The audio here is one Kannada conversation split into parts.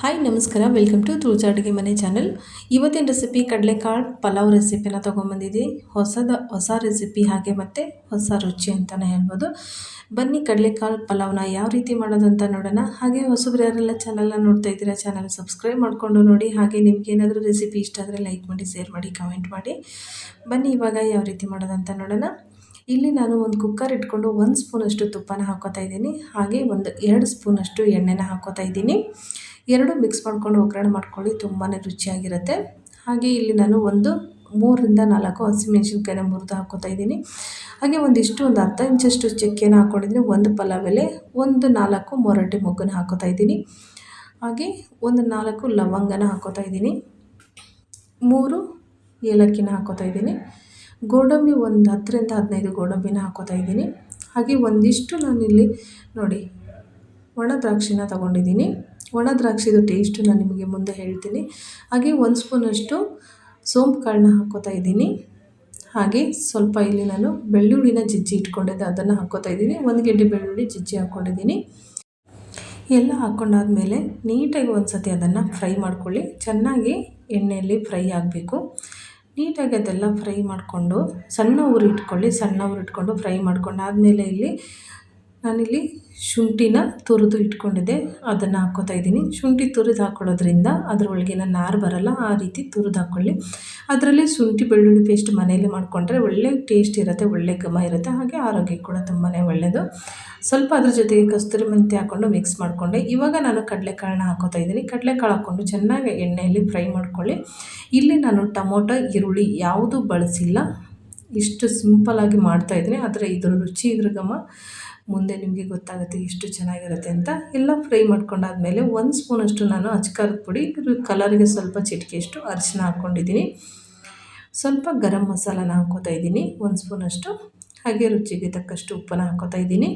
ಹಾಯ್ ನಮಸ್ಕಾರ. ವೆಲ್ಕಮ್ ಟು ತುಳಜ ಅಡುಗೆ ಮನೆ ಚಾನಲ್ ಇವತ್ತಿನ ರೆಸಿಪಿ ಕಡಲೆಕಾಳು ಪಲಾವ್ ರೆಸಿಪಿನ ತೊಗೊಂಬಂದಿದ್ದೆ ಹೊಸದ, ಹೊಸ ರೆಸಿಪಿ ಹಾಗೆ ಮತ್ತು ಹೊಸ ರುಚಿ ಅಂತಲೇ ಹೇಳ್ಬೋದು. ಬನ್ನಿ ಕಡಲೆಕಾಳು ಪಲಾವ್ನ ಯಾವ ರೀತಿ ಮಾಡೋದಂತ ನೋಡೋಣ. ಹಾಗೆ ಹೊಸಬ್ರು ಯಾರೆಲ್ಲ ಚಾನಲ್ನ ನೋಡ್ತಾ ಇದ್ದೀರಾ ಚಾನಲ್ ಸಬ್ಸ್ಕ್ರೈಬ್ ಮಾಡಿಕೊಂಡು ನೋಡಿ. ಹಾಗೆ ನಿಮ್ಗೆ ಏನಾದರೂ ರೆಸಿಪಿ ಇಷ್ಟ ಆದರೆ ಲೈಕ್ ಮಾಡಿ ಶೇರ್ ಮಾಡಿ ಕಮೆಂಟ್ ಮಾಡಿ. ಬನ್ನಿ ಇವಾಗ ಯಾವ ರೀತಿ ಮಾಡೋದಂತ ನೋಡೋಣ. ಇಲ್ಲಿ ನಾನು ಒಂದು ಕುಕ್ಕರ್ ಇಟ್ಕೊಂಡು ಒಂದು ಸ್ಪೂನಷ್ಟು ತುಪ್ಪನ ಹಾಕೋತಾ ಇದ್ದೀನಿ. ಹಾಗೆ ಒಂದು ಎರಡು ಸ್ಪೂನಷ್ಟು ಎಣ್ಣೆನ ಹಾಕೋತಾ ಇದ್ದೀನಿ. ಎರಡು ಮಿಕ್ಸ್ ಮಾಡ್ಕೊಂಡು ಒಗ್ಗರಣೆ ಮಾಡ್ಕೊಳ್ಳಿ ತುಂಬಾ ರುಚಿಯಾಗಿರುತ್ತೆ. ಹಾಗೆ ಇಲ್ಲಿ ನಾನು ಒಂದು ಮೂರರಿಂದ ನಾಲ್ಕು ಹಸಿಮೆಣ್ಸಿನ್ಕಾಯಿನ ಮುರಿದು ಹಾಕೋತಾ ಇದ್ದೀನಿ. ಹಾಗೆ ಒಂದಿಷ್ಟು, ಒಂದು ಅರ್ಧ ಇಂಚಷ್ಟು ಚಕ್ಕೆನ ಹಾಕ್ಕೊಂಡಿದ್ದೀನಿ. ಒಂದು ಪಲಾವ್ ಎಲೆ ಒಂದು ನಾಲ್ಕು ಮೊರಟೆ ಮೊಗ್ಗನ್ನು ಹಾಕೋತಾ ಇದ್ದೀನಿ. ಹಾಗೆ ಒಂದು ನಾಲ್ಕು ಲವಂಗನ ಹಾಕೋತಾ ಇದ್ದೀನಿ. ಮೂರು ಏಲಕ್ಕಿನ ಹಾಕೋತಾ ಇದ್ದೀನಿ. ಗೋಡಂಬಿ ಒಂದು ಹತ್ತರಿಂದ ಹದಿನೈದು ಗೋಡಂಬಿನ ಹಾಕೋತಾ ಇದ್ದೀನಿ. ಹಾಗೆ ಒಂದಿಷ್ಟು ನಾನಿಲ್ಲಿ ನೋಡಿ ಒಣ ದ್ರಾಕ್ಷಿನ ತೊಗೊಂಡಿದ್ದೀನಿ. ಒಣ ದ್ರಾಕ್ಷಿದು ಟೇಸ್ಟು ನಾನು ನಿಮಗೆ ಮುಂದೆ ಹೇಳ್ತೀನಿ. ಹಾಗೆ ಒಂದು ಸ್ಪೂನಷ್ಟು ಸೋಂಪು ಕಾಳನ್ನ ಹಾಕೋತಾ ಇದ್ದೀನಿ. ಹಾಗೆ ಸ್ವಲ್ಪ ಇಲ್ಲಿ ನಾನು ಬೆಳ್ಳುಳ್ಳಿನ ಜಿಜ್ಜಿ ಇಟ್ಕೊಂಡಿದ್ದೆ, ಅದನ್ನು ಹಾಕೋತಾ ಇದ್ದೀನಿ. ಒಂದು ಗೆಡ್ಡೆ ಬೆಳ್ಳುಳ್ಳಿ ಜಿಜ್ಜಿ ಹಾಕ್ಕೊಂಡಿದ್ದೀನಿ ಎಲ್ಲ ಹಾಕ್ಕೊಂಡಾದ್ಮೇಲೆ ನೀಟಾಗಿ ಒಂದು ಸತಿ ಅದನ್ನು ಫ್ರೈ ಮಾಡ್ಕೊಳ್ಳಿ. ಚೆನ್ನಾಗಿ ಎಣ್ಣೆಯಲ್ಲಿ ಫ್ರೈ ಆಗಬೇಕು. ನೀಟಾಗಿ ಅದೆಲ್ಲ ಫ್ರೈ ಮಾಡಿಕೊಂಡು ಸಣ್ಣ ಊರು ಇಟ್ಕೊಳ್ಳಿ ಸಣ್ಣ ಊರು ಇಟ್ಕೊಂಡು ಫ್ರೈ ಮಾಡ್ಕೊಂಡು ಆದಮೇಲೆ ಇಲ್ಲಿ ನಾನಿಲ್ಲಿ ಶುಂಠಿನ ತುರಿದು ಇಟ್ಕೊಂಡಿದ್ದೆ. ಅದನ್ನು ಹಾಕ್ಕೋತಾ ಇದ್ದೀನಿ. ಶುಂಠಿ ತುರಿದು ಹಾಕ್ಕೊಳ್ಳೋದ್ರಿಂದ ಅದರೊಳಗಿನ ನಾರು ಬರಲ್ಲ, ಆ ರೀತಿ ತುರಿದು ಹಾಕ್ಕೊಳ್ಳಿ ಅದರಲ್ಲಿ ಶುಂಠಿ, ಬೆಳ್ಳುಳ್ಳಿ ಪೇಸ್ಟ್ ಮನೆಯಲ್ಲೇ ಮಾಡಿಕೊಂಡ್ರೆ ಒಳ್ಳೆ ಟೇಸ್ಟ್ ಇರುತ್ತೆ, ಒಳ್ಳೆ ಘಮ ಇರುತ್ತೆ. ಹಾಗೆ ಆರೋಗ್ಯಕ್ಕೆ ಕೂಡ ತುಂಬಾ ಒಳ್ಳೆಯದು ಸ್ವಲ್ಪ ಅದ್ರ ಜೊತೆಗೆ ಕಸ್ತೂರಿ ಮೆಂತ್ಯ ಹಾಕ್ಕೊಂಡು ಮಿಕ್ಸ್ ಮಾಡಿಕೊಂಡೆ. ಇವಾಗ ನಾನು ಕಡಲೆಕಾಳನ್ನ ಹಾಕೋತಾ ಇದ್ದೀನಿ. ಕಡಲೆಕಾಳು ಹಾಕ್ಕೊಂಡು ಚೆನ್ನಾಗಿ ಎಣ್ಣೆಯಲ್ಲಿ ಫ್ರೈ ಮಾಡ್ಕೊಳ್ಳಿ. ಇಲ್ಲಿ ನಾನು ಟೊಮೊಟೊ, ಈರುಳ್ಳಿ ಯಾವುದೂ ಬಳಸಿಲ್ಲ. ಇಷ್ಟು ಸಿಂಪಲಾಗಿ ಮಾಡ್ತಾಯಿದ್ದೀನಿ ಆದರೆ ಇದ್ರ ರುಚಿ ಇದ್ರ ಘಮ ಮುಂದೆ ನಿಮಗೆ ಗೊತ್ತಾಗುತ್ತೆ ಎಷ್ಟು ಚೆನ್ನಾಗಿರುತ್ತೆ ಅಂತ, ಎಲ್ಲ ಫ್ರೈ ಮಾಡ್ಕೊಂಡಾದ್ಮೇಲೆ ಒಂದು ಸ್ಪೂನಷ್ಟು ನಾನು ಅಚ್ಕಾರದ ಪುಡಿ ಕಲರ್ಗೆ ಸ್ವಲ್ಪ ಚಿಟಿಕೆಯಷ್ಟು ಅರಿಶಿನ ಹಾಕ್ಕೊಂಡಿದ್ದೀನಿ. ಸ್ವಲ್ಪ ಗರಂ ಮಸಾಲಾನ ಹಾಕೋತಾ ಇದ್ದೀನಿ, ಒಂದು ಸ್ಪೂನಷ್ಟು. ಹಾಗೆ ರುಚಿಗೆ ತಕ್ಕಷ್ಟು ಉಪ್ಪನ್ನು ಹಾಕೋತಾ ಇದ್ದೀನಿ.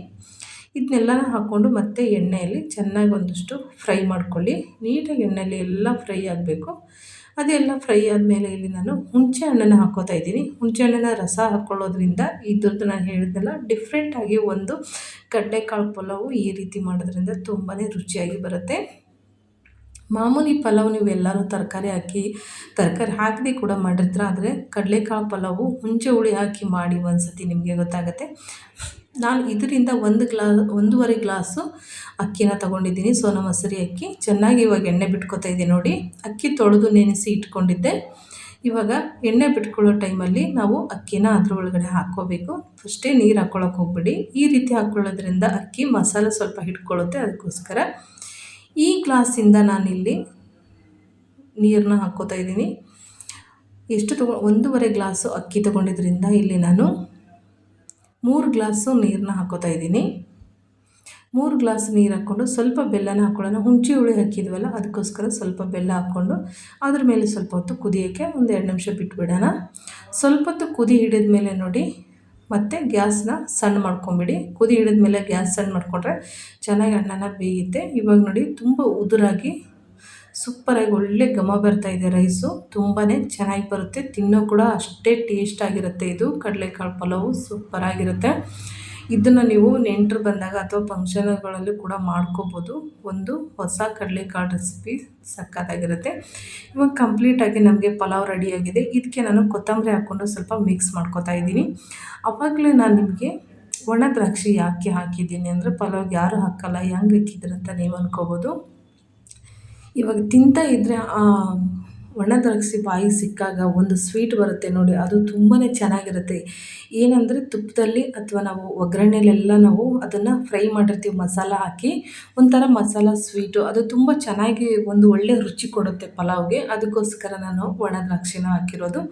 ಇದನ್ನೆಲ್ಲ ಹಾಕ್ಕೊಂಡು ಮತ್ತೆ ಎಣ್ಣೆಯಲ್ಲಿ ಚೆನ್ನಾಗಿ ಒಂದಷ್ಟು ಫ್ರೈ ಮಾಡ್ಕೊಳ್ಳಿ. ನೀಟಾಗಿ ಎಣ್ಣೆಯಲ್ಲಿ ಎಲ್ಲ ಫ್ರೈ ಆಗಬೇಕು. ಅದೆಲ್ಲ ಫ್ರೈ ಆದಮೇಲೆ ಇಲ್ಲಿ ನಾನು ಹುಣಸೆ ಹಣ್ಣನ್ನು ಹಾಕೋತಾ ಇದ್ದೀನಿ. ಹುಣಸೆ ಹಣ್ಣಿನ ರಸ ಹಾಕ್ಕೊಳ್ಳೋದ್ರಿಂದ ಇದ್ರದ್ದು ನಾನು ಹೇಳಿದ್ನಲ್ಲ ಡಿಫ್ರೆಂಟಾಗಿ ಒಂದು ಕಡಲೆಕಾಳು ಪಲಾವು ಈ ರೀತಿ ಮಾಡೋದ್ರಿಂದ ತುಂಬಾ ರುಚಿಯಾಗಿ ಬರುತ್ತೆ. ಮಾಮೂಲಿ ಪಲಾವ್ ನೀವು ಎಲ್ಲರೂ ತರಕಾರಿ ಹಾಕಿ, ತರಕಾರಿ ಹಾಕದೆ ಕೂಡ ಮಾಡಿರ್ತೀರ, ಆದರೆ ಕಡಲೆಕಾಳು ಪಲಾವು ಹುಂಚೆ ಹುಳಿ ಹಾಕಿ ಮಾಡಿ ಒಂದು ಸತಿ ನಿಮಗೆ ಗೊತ್ತಾಗುತ್ತೆ. ನಾನು ಇದರಿಂದ ಒಂದು ಗ್ಲಾ, ಒಂದೂವರೆ ಗ್ಲಾಸು ಅಕ್ಕಿನ ತೊಗೊಂಡಿದ್ದೀನಿ. ಸೋನ ಮಸೂರಿ ಅಕ್ಕಿ. ಚೆನ್ನಾಗಿ ಇವಾಗ ಎಣ್ಣೆ ಬಿಟ್ಕೊತಾ ಇದ್ದೀನಿ ನೋಡಿ. ಅಕ್ಕಿ ತೊಳೆದು ನೆನೆಸಿ ಇಟ್ಕೊಂಡಿದ್ದೆ. ಇವಾಗ ಎಣ್ಣೆ ಬಿಟ್ಕೊಳ್ಳೋ ಟೈಮಲ್ಲಿ ನಾವು ಅಕ್ಕಿನ ಅದ್ರ ಒಳಗಡೆ ಹಾಕ್ಕೋಬೇಕು. ಫಸ್ಟೇ ನೀರು ಹಾಕ್ಕೊಳಕ್ಕೆ ಹೋಗ್ಬಿಡಿ. ಈ ರೀತಿ ಹಾಕ್ಕೊಳ್ಳೋದ್ರಿಂದ ಅಕ್ಕಿ ಮಸಾಲೆ ಸ್ವಲ್ಪ ಹಿಡ್ಕೊಳ್ಳುತ್ತೆ. ಅದಕ್ಕೋಸ್ಕರ ಈ ಗ್ಲಾಸಿಂದ ನಾನಿಲ್ಲಿ ನೀರನ್ನ ಹಾಕ್ಕೋತಾ ಇದ್ದೀನಿ. ಎಷ್ಟು ತಗೊ, ಒಂದೂವರೆ ಗ್ಲಾಸು ಅಕ್ಕಿ ತೊಗೊಂಡಿದ್ರಿಂದ ಇಲ್ಲಿ ನಾನು ಮೂರು ಗ್ಲಾಸು ನೀರನ್ನ ಹಾಕೋತಾ ಇದ್ದೀನಿ. ಮೂರು ಗ್ಲಾಸ್ ನೀರು ಹಾಕ್ಕೊಂಡು ಸ್ವಲ್ಪ ಬೆಲ್ಲನ ಹಾಕ್ಕೊಳ್ಳೋಣ ಹುಂಚಿ ಹುಳಿ ಹಾಕಿದ್ವಲ್ಲ, ಅದಕ್ಕೋಸ್ಕರ ಸ್ವಲ್ಪ ಬೆಲ್ಲ ಹಾಕ್ಕೊಂಡು ಅದ್ರ ಮೇಲೆ ಸ್ವಲ್ಪ ಹೊತ್ತು ಕುದಿಯೋಕ್ಕೆ ಒಂದು ಎರಡು ನಿಮಿಷ ಬಿಟ್ಬಿಡೋಣ. ಸ್ವಲ್ಪ ಹೊತ್ತು ಕುದಿ ಹಿಡಿದ ಮೇಲೆ ನೋಡಿ, ಮತ್ತೆ ಗ್ಯಾಸ್ನ ಸಣ್ಣ ಮಾಡ್ಕೊಂಬಿಡಿ. ಕುದಿ ಹಿಡಿದ ಮೇಲೆ ಗ್ಯಾಸ್ ಸಣ್ಣ ಮಾಡಿಕೊಂಡ್ರೆ ಚೆನ್ನಾಗಿ ಅನ್ನನ ಬೇಯುತ್ತೆ. ಇವಾಗ ನೋಡಿ, ತುಂಬ ಉದುರಾಗಿ ಸೂಪರಾಗಿ ಒಳ್ಳೆ ಘಮ ಬರ್ತಾ ಇದೆ ರೈಸು. ತುಂಬಾ ಚೆನ್ನಾಗಿ ಬರುತ್ತೆ. ತಿನ್ನೋ ಕೂಡ ಅಷ್ಟೇ ಟೇಸ್ಟಾಗಿರುತ್ತೆ ಇದು. ಕಡಲೆಕಾಳು ಪಲಾವು ಸೂಪರಾಗಿರುತ್ತೆ. ಇದನ್ನು ನೀವು ನೆಂಟರು ಬಂದಾಗ ಅಥವಾ ಫಂಕ್ಷನ್ಗಳಲ್ಲಿ ಕೂಡ ಮಾಡ್ಕೋಬೋದು. ಒಂದು ಹೊಸ ಕಡಲೆಕಾಳು ರೆಸಿಪಿ ಸಕ್ಕತ್ತಾಗಿರುತ್ತೆ. ಇವಾಗ ಕಂಪ್ಲೀಟಾಗಿ ನಮಗೆ ಪಲಾವ್ ರೆಡಿಯಾಗಿದೆ. ಇದಕ್ಕೆ ನಾನು ಕೊತ್ತಂಬರಿ ಹಾಕ್ಕೊಂಡು ಸ್ವಲ್ಪ ಮಿಕ್ಸ್ ಮಾಡ್ಕೊತಾ ಇದ್ದೀನಿ. ಅವಾಗಲೇ ನಾನು ನಿಮಗೆ ಒಣ ದ್ರಾಕ್ಷಿ ಯಾಕೆ ಹಾಕಿದ್ದೀನಿ ಅಂದರೆ ಪಲಾವ್ಗೆ ಯಾರು ಹಾಕಲ್ಲ, ಹೆಂಗೆ ಹಾಕಿದ್ರಂತ ನೀವು ಅನ್ಕೋಬೋದು. ಇವಾಗ ತಿಂತಾ ಇದ್ದರೆ ಒಣ ದ್ರಾಕ್ಷಿ ಬಾಯಿ ಸಿಕ್ಕಾಗ ಒಂದು ಸ್ವೀಟ್ ಬರುತ್ತೆ ನೋಡಿ, ಅದು ತುಂಬಾ ಚೆನ್ನಾಗಿರುತ್ತೆ. ಏನಂದರೆ ತುಪ್ಪದಲ್ಲಿ ಅಥವಾ ನಾವು ಒಗ್ಗರಣೆಲೆಲ್ಲ ನಾವು ಅದನ್ನು ಫ್ರೈ ಮಾಡಿರ್ತೀವಿ, ಮಸಾಲ ಹಾಕಿ ಒಂಥರ ಮಸಾಲ, ಸ್ವೀಟು, ಅದು ತುಂಬ ಚೆನ್ನಾಗಿ ಒಂದು ಒಳ್ಳೆ ರುಚಿ ಕೊಡುತ್ತೆ ಪಲಾವ್ಗೆ. ಅದಕ್ಕೋಸ್ಕರ ನಾನು ಒಣ ದ್ರಾಕ್ಷಿನ ಹಾಕಿರೋದು.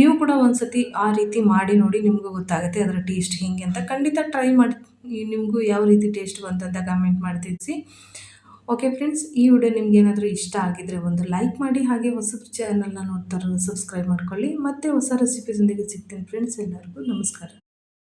ನೀವು ಕೂಡ ಒಂದು ಸತಿ ಆ ರೀತಿ ಮಾಡಿ ನೋಡಿ, ನಿಮಗೂ ಗೊತ್ತಾಗುತ್ತೆ ಅದರ ಟೇಸ್ಟ್ ಹೇಗೆ ಅಂತ. ಖಂಡಿತ ಟ್ರೈ ಮಾಡಿ, ನಿಮಗೂ ಯಾವ ರೀತಿ ಟೇಸ್ಟ್ ಬಂತಂತ ಕಮೆಂಟ್ ಮಾಡಿ ತಿಳಿಸಿ ಓಕೆ ಫ್ರೆಂಡ್ಸ್ ಈ ವಿಡಿಯೋ ನಿಮ್ಗೆ ಏನಾದರೂ ಇಷ್ಟ ಆಗಿದ್ರೆ ಒಂದು ಲೈಕ್ ಮಾಡಿ, ಹಾಗೆ ಹೊಸ ಚಾನಲ್ನ ನೋಡ್ತಾರೆ ಸಬ್ಸ್ಕ್ರೈಬ್ ಮಾಡ್ಕೊಳ್ಳಿ. ಮತ್ತೆ ಹೊಸ ರೆಸಿಪೀಸೊಂದಿಗೆ ಸಿಗ್ತೀನಿ ಫ್ರೆಂಡ್ಸ್ ಎಲ್ಲರಿಗೂ ನಮಸ್ಕಾರ.